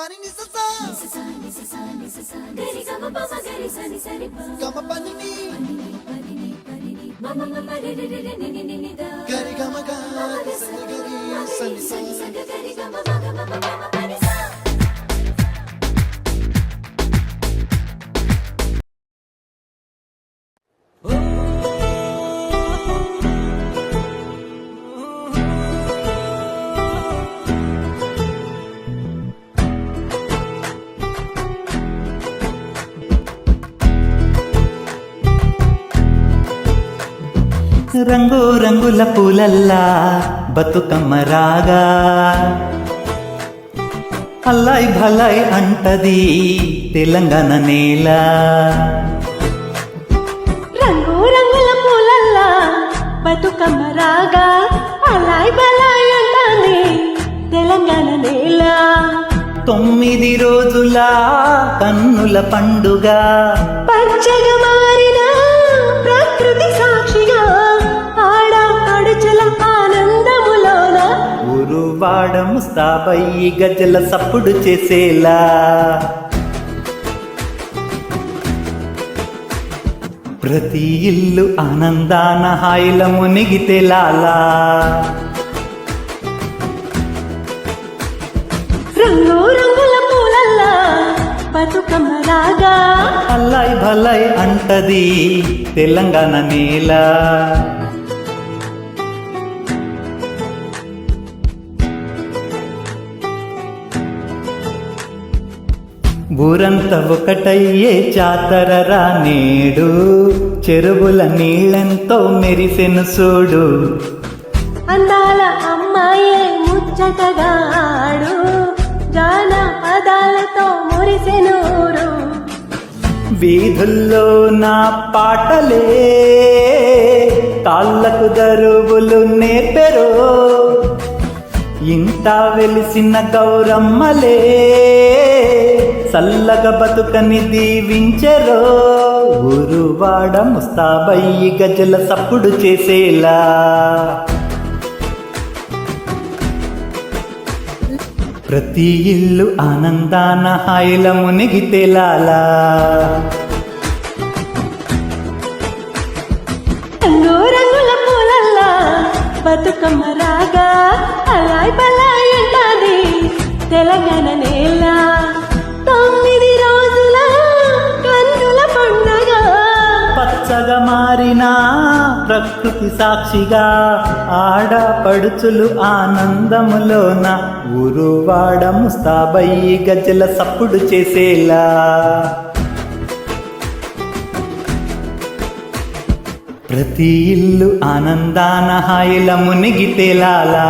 పని నిససా గమ పని ని గరి గమ గరి సని గరి సని సా రంగు రంగుల పూలల్లా బతుకమ్మ రాగా అల్లాయ్ భలాయ్ అంటది తెలంగాణ నేల. రంగు రంగుల పూలల్లా బతుకమ్మ రాగా అలాయ్ బలాయ్ అంటాంది తెలంగాణ నేల. తొమ్మిది రోజుల కన్నుల పండుగ. పచ్చగా మారిన అడుచుల ఆనందములోన? ఊరువాడ ముస్తాబయ్యి గజల సప్పుడు చేసేలా. ప్రతి ఇల్లు ఆనందాన హాయిల మునిగితే లాలా. రంగు రంగుల పూలల్లా బతుకమ్మ రాగా అల్లాయ్ భలాయ్ అంటది తెలంగాణ నేల. ఊరంతా ఒకటయ్యే జాతరరా నేడు చెరువుల నీళ్ళెంతో మెరిసెను చూడు అందాల అమ్మాయే ముచ్చటగా ఆడు. జాన పదాలతో మురిసెనూరు వీధుల్లో నా పాటలే కాళ్ళకు దరువులు నేపెరో ఇంత వెలిసిన గౌరమ్మలే చల్లగా బతుకని దీవించరో. ఊరువాడ ముస్తాబయ్యి గజల సప్పుడు చేసేలా. ప్రతి ఇల్లు ఆనందాన హాయిల మునిగితే లాలా రంగుల పూలల్లా బతుకమ్మ రాగా అలాయ్ బలాయ్ తెలంగాణనే ప్రకృతి సాక్షిగా ఆడపడుచులు ఆనందములోన ఊరువాడము స్థాబయ్యి గజల సప్పుడు చేసేలా. ప్రతి ఇల్లు ఆనందాన హాయిల మునిగితేలాలా